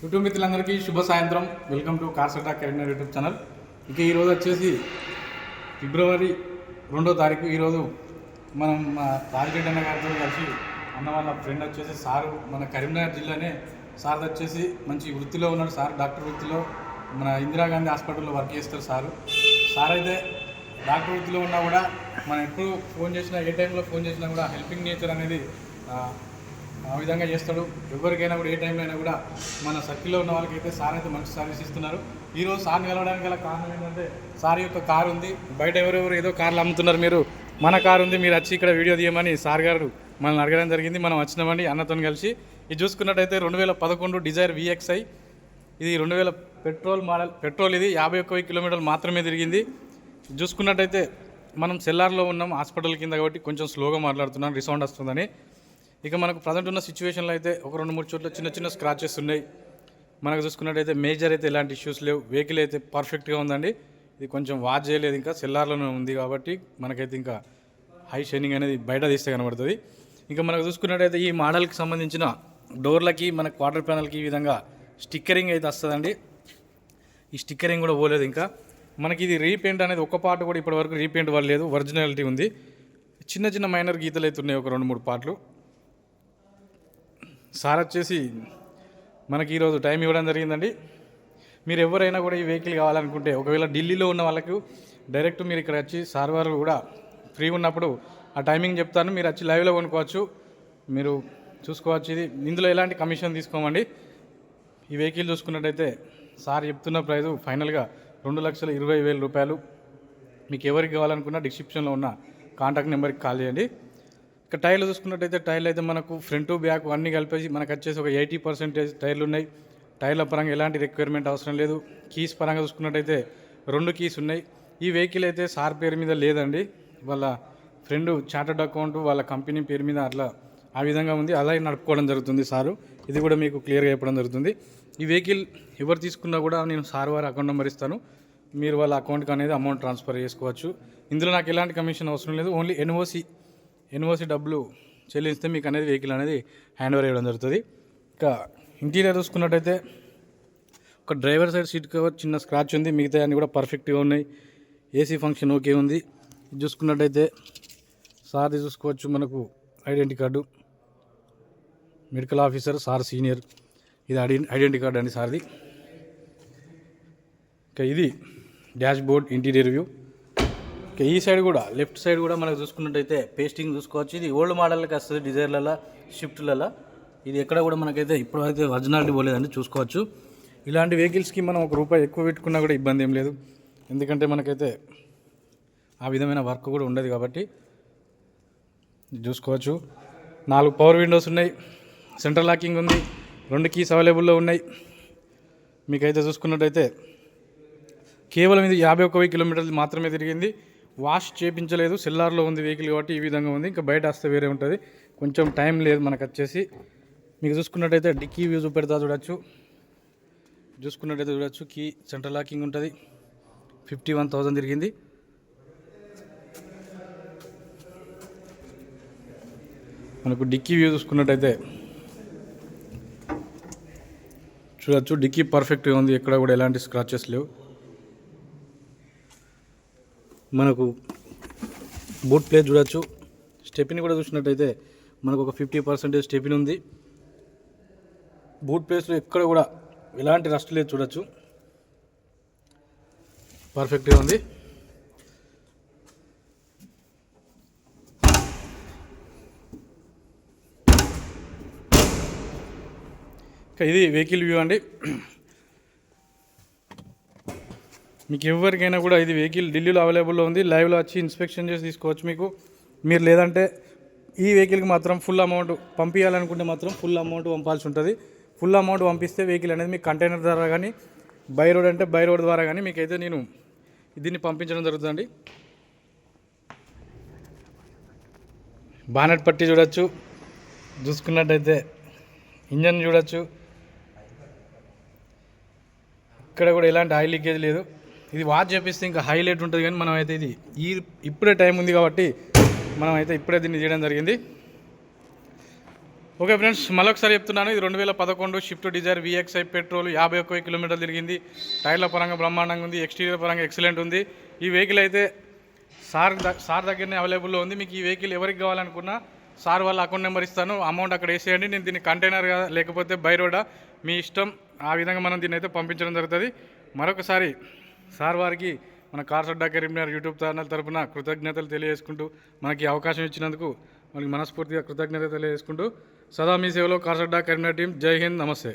YouTube మిత్రులందరికీ శుభ సాయంత్రం. వెల్కమ్ టు కార్సటా కరీంనగర్ యూట్యూబ్ ఛానల్ ఇక ఈరోజు వచ్చేసి ఫిబ్రవరి రెండో తారీఖు. ఈరోజు మనం మా రాజరెడ్డి అన్న గారితో కలిసి అన్న వాళ్ళ ఫ్రెండ్ వచ్చేసి సారు మన కరీంనగర్ జిల్లానే. సార్ వచ్చేసి మంచి వృత్తిలో ఉన్నాడు. సార్ డాక్టర్ వృత్తిలో మన ఇందిరాగాంధీ హాస్పిటల్లో వర్క్ చేస్తారు సారు. సార్ అయితే డాక్టర్ వృత్తిలో ఉన్నా కూడా మనం ఎప్పుడు ఫోన్ చేసినా ఏ టైంలో ఫోన్ చేసినా కూడా హెల్పింగ్ నేచర్ అనేది ఆ, విధంగా చేస్తాడు. ఎవరికైనా కూడా ఏ టైంలో అయినా కూడా మన సర్కిల్లో ఉన్న వాళ్ళకైతే సార్ అయితే మంచి సర్వీస్ ఇస్తున్నారు. ఈరోజు సార్ని కలవడానికి గల కారణం ఏంటంటే సార్ యొక్క కారు ఉంది. బయట ఎవరెవరు ఏదో కార్లు అమ్ముతున్నారు మీరు. మన కారు ఉంది మీరు వచ్చి ఇక్కడ వీడియో తీయమని సార్ గారు మనల్ని అడగడం జరిగింది. మనం వచ్చినామండి అన్నతో కలిసి. ఇది చూసుకున్నట్టయితే రెండు వేల పదకొండు డిజైర్ విఎక్స్ఐ ఇది రెండు వేల పెట్రోల్ మోడల్ పెట్రోల్ ఇది యాభై ఒక్క కిలోమీటర్లు మాత్రమే తిరిగింది. చూసుకున్నట్టయితే మనం సెల్లార్లో ఉన్నాం హాస్పిటల్ కింద కాబట్టి కొంచెం స్లోగా మాట్లాడుతున్నాం రిసౌండ్ వస్తుందని. ఇక మనకు ప్రజెంట్ ఉన్న సిచ్యువేషన్లో అయితే ఒక రెండు మూడు చోట్ల చిన్న చిన్న స్క్రాచెస్ ఉన్నాయి. మనకు చూసుకున్నట్టయితే మేజర్ అయితే ఎలాంటి ఇష్యూస్ లేవు. వెహికల్ అయితే పర్ఫెక్ట్గా ఉందండి. ఇది కొంచెం వాచ్ చేయలేదు ఇంకా. సెల్లార్లోనే ఉంది కాబట్టి మనకైతే ఇంకా హై షైనింగ్ అనేది బయట తీస్తే కనబడుతుంది. ఇంకా మనకు చూసుకున్నట్టయితే ఈ మోడల్కి సంబంధించిన డోర్లకి మన క్వార్టర్ ప్యానల్కి ఈ విధంగా స్టిక్కరింగ్ అయితే వస్తుందండి. ఈ స్టిక్కరింగ్ కూడా పోలేదు ఇంకా. మనకి ఇది రీపెయింట్ అనేది ఒక పార్ట్ కూడా ఇప్పటివరకు రీపెయింట్ వల్లేదు ఒరిజినాలిటీ ఉంది. చిన్న చిన్న మైనర్ గీతలు అయితే ఉన్నాయి ఒక రెండు మూడు పార్ట్లు సార్ వచ్చేసి మనకి ఈరోజు టైం ఇవ్వడం జరిగిందండి. మీరు ఎవరైనా కూడా ఈ వెహికల్ కావాలనుకుంటే ఒకవేళ ఢిల్లీలో ఉన్న వాళ్ళకు డైరెక్ట్ మీరు ఇక్కడ వచ్చి సార్ వారు కూడా ఫ్రీ ఉన్నప్పుడు ఆ టైమింగ్ చెప్తాను. మీరు వచ్చి లైవ్లో కొనుక్కోవచ్చు. మీరు చూసుకోవచ్చు ఇది. ఇందులో ఎలాంటి కమిషన్ తీసుకోమండి? ఈ వెహికల్ చూసుకున్నట్టయితే సార్ చెప్తున్న ప్రైజు ఫైనల్గా రెండు లక్షల ఇరవై వేల రూపాయలు. మీకు ఎవరికి కావాలనుకున్నా డిస్క్రిప్షన్లో ఉన్న కాంటాక్ట్ నెంబర్కి కాల్ చేయండి. ఇక టైర్లు చూసుకున్నట్టయితే టైర్లు అయితే మనకు ఫ్రంట్ బ్యాక్ అన్నీ కలిపేసి మనకు వచ్చేసి ఒక ఎయిటీ పర్సెంటేజ్ టైర్లు ఉన్నాయి. టైర్ల పరంగా ఎలాంటి రిక్వైర్మెంట్ అవసరం లేదు. కీస్ పరంగా చూసుకున్నట్టయితే రెండు కీస్ ఉన్నాయి. ఈ వెహికల్ అయితే సార్ పేరు మీద లేదండి. వాళ్ళ ఫ్రెండ్ చార్టర్డ్ అకౌంట్ వాళ్ళ కంపెనీ పేరు మీద అట్లా ఆ విధంగా ఉంది. అలాగే నడుపుకోవడం జరుగుతుంది సారు. ఇది కూడా మీకు క్లియర్గా చెప్పడం జరుగుతుంది. ఈ వెహికల్ ఎవరు తీసుకున్నా కూడా నేను సార్ వారి అకౌంట్ నెంబర్ ఇస్తాను. మీరు వాళ్ళ అకౌంట్కి అనేది అమౌంట్ ట్రాన్స్ఫర్ చేసుకోవచ్చు. ఇందులో నాకు ఎలాంటి కమిషన్ అవసరం లేదు. ఓన్లీ ఎన్ఓసి ఎన్ఓసి డబ్బులు చెల్లిస్తే మీకు అనేది వెహికల్ అనేది హ్యాండ్ ఓవర్ చేయడం జరుగుతుంది. ఇంకా ఇంటీరియర్ చూసుకున్నట్టయితే ఒక డ్రైవర్ సైడ్ సీట్ కవర్ చిన్న స్క్రాచ్ ఉంది. మిగతా అన్నీ కూడా పర్ఫెక్ట్గా ఉన్నాయి. ఏసీ ఫంక్షన్ ఓకే ఉంది. చూసుకున్నట్టయితే సార్ది చూసుకోవచ్చు మనకు identity card. Medical officer sir senior. ఇది ఐడి ఐడెంటిటీ కార్డు అండి సార్ది. ఇంకా ఇది dash board interior view. Okay ఈ సైడ్ కూడా లెఫ్ట్ సైడ్ కూడా మనకు చూసుకున్నట్టయితే పేస్టింగ్ చూసుకోవచ్చు. ఇది ఓల్డ్ మోడల్కి వస్తుంది డిజైర్లలో షిఫ్ట్లలో ఇది ఎక్కడ కూడా మనకైతే ఇప్పటివరకు ఒరిజినాలిటీ పోలేదండి చూసుకోవచ్చు. ఇలాంటి వెహికల్స్కి మనం ఒక రూపాయి ఎక్కువ పెట్టుకున్నా కూడా ఇబ్బంది ఏం లేదు. ఎందుకంటే మనకైతే ఆ విధమైన వర్క్ కూడా ఉండదు కాబట్టి చూసుకోవచ్చు. నాలుగు పవర్ విండోస్ ఉన్నాయి సెంట్రల్ లాకింగ్ ఉంది రెండు కీస్ అవైలబుల్లో ఉన్నాయి. మీకైతే చూసుకున్నట్టయితే కేవలం ఇది యాభై ఒక్క వెయ్యి కిలోమీటర్లు మాత్రమే తిరిగింది. వాష్ చేపించలేదు సెల్లార్లో ఉంది వెహికల్ కాబట్టి ఈ విధంగా ఉంది. ఇంకా బయట వస్తే వేరే ఉంటుంది. కొంచెం టైం లేదు మనకు వచ్చేసి. మీకు చూసుకున్నట్టయితే డిక్కీ వ్యూ చూపెడతా చూడొచ్చు. చూసుకున్నట్టయితే చూడొచ్చు. కీ సెంట్రల్ లాకింగ్ ఉంటుంది. ఫిఫ్టీ వన్ థౌజండ్ తిరిగింది. మనకు డిక్కీ వ్యూ చూసుకున్నట్టయితే చూడొచ్చు. డిక్కీ పర్ఫెక్ట్గా ఉంది. ఎక్కడ కూడా ఎలాంటి స్క్రాచెస్ లేవు. మనకు బూట్ ప్లేస్ చూడొచ్చు. స్టెపిని కూడా చూసినట్టయితే మనకు ఒక ఫిఫ్టీ పర్సెంటేజ్ స్టెపిన్ ఉంది. బూట్ ప్లేస్లో ఎక్కడ కూడా ఎలాంటి రస్ట్ లేదు చూడొచ్చు. పర్ఫెక్ట్గా ఉంది. ఇంకా ఇది వెహికల్ వ్యూ అండి. మీకు ఎవరికైనా కూడా ఇది వెహికల్ ఢిల్లీలో అవైలబుల్లో ఉంది. లైవ్లో వచ్చి ఇన్స్పెక్షన్ చేసి తీసుకోవచ్చు మీకు. మీరు లేదంటే ఈ వెహికల్కి మాత్రం ఫుల్ అమౌంట్ పంపించాలనుకుంటే మాత్రం ఫుల్ అమౌంట్ పంపాల్సి ఉంటుంది. ఫుల్ అమౌంట్ పంపిస్తే వెహికల్ అనేది మీకు కంటైనర్ ద్వారా కానీ బై రోడ్ అంటే బై రోడ్ ద్వారా కానీ మీకైతే నేను దీన్ని పంపించడం జరుగుతుందండి. బానెట్ పట్టి చూడొచ్చు. చూసుకున్నట్టయితే ఇంజన్ చూడొచ్చు. ఇక్కడ కూడా ఎలాంటి ఆయిల్ లీకేజ్ లేదు. ఇది వాచ్ చేపిస్తే ఇంకా హైలైట్ ఉంటుంది కానీ మనం అయితే ఇది ఈ ఇప్పుడే టైం ఉంది కాబట్టి మనం అయితే ఇప్పుడే దీన్ని చేయడం జరిగింది. ఓకే ఫ్రెండ్స్ మరొకసారి చెప్తున్నాను ఇది రెండు వేల పదకొండు షిఫ్ట్ డిజైర్ విఎక్స్ఐ పెట్రోల్ యాభై ఒక్క కిలోమీటర్లు తిరిగింది. టైర్ల పరంగా బ్రహ్మాండంగా ఉంది ఎక్స్టీరియర్ పరంగా ఎక్సలెంట్ ఉంది. ఈ వెహికల్ అయితే సార్ సార్ దగ్గరనే అవైలబుల్లో ఉంది. మీకు ఈ వెహికల్ ఎవరికి కావాలనుకున్నా సార్ వాళ్ళ అకౌంట్ నెంబర్ ఇస్తాను. అమౌంట్ అక్కడ వేసేయండి. నేను దీన్ని కంటైనర్ లేకపోతే బై రోడా మీ ఇష్టం. ఆ విధంగా మనం దీన్ని అయితే పంపించడం జరుగుతుంది. మరొకసారి సార్ వారికి మన కార్సడ్డా కరీంనగర్ యూట్యూబ్ ఛానల్ తరపున కృతజ్ఞతలు తెలియజేసుకుంటూ మనకి అవకాశం ఇచ్చినందుకు మనకి మనస్ఫూర్తిగా కృతజ్ఞతలు తెలియజేసుకుంటూ సదా మీ సేవలో కార్సడ్డా కరీంనగర్ టీం. జై హింద్. నమస్తే.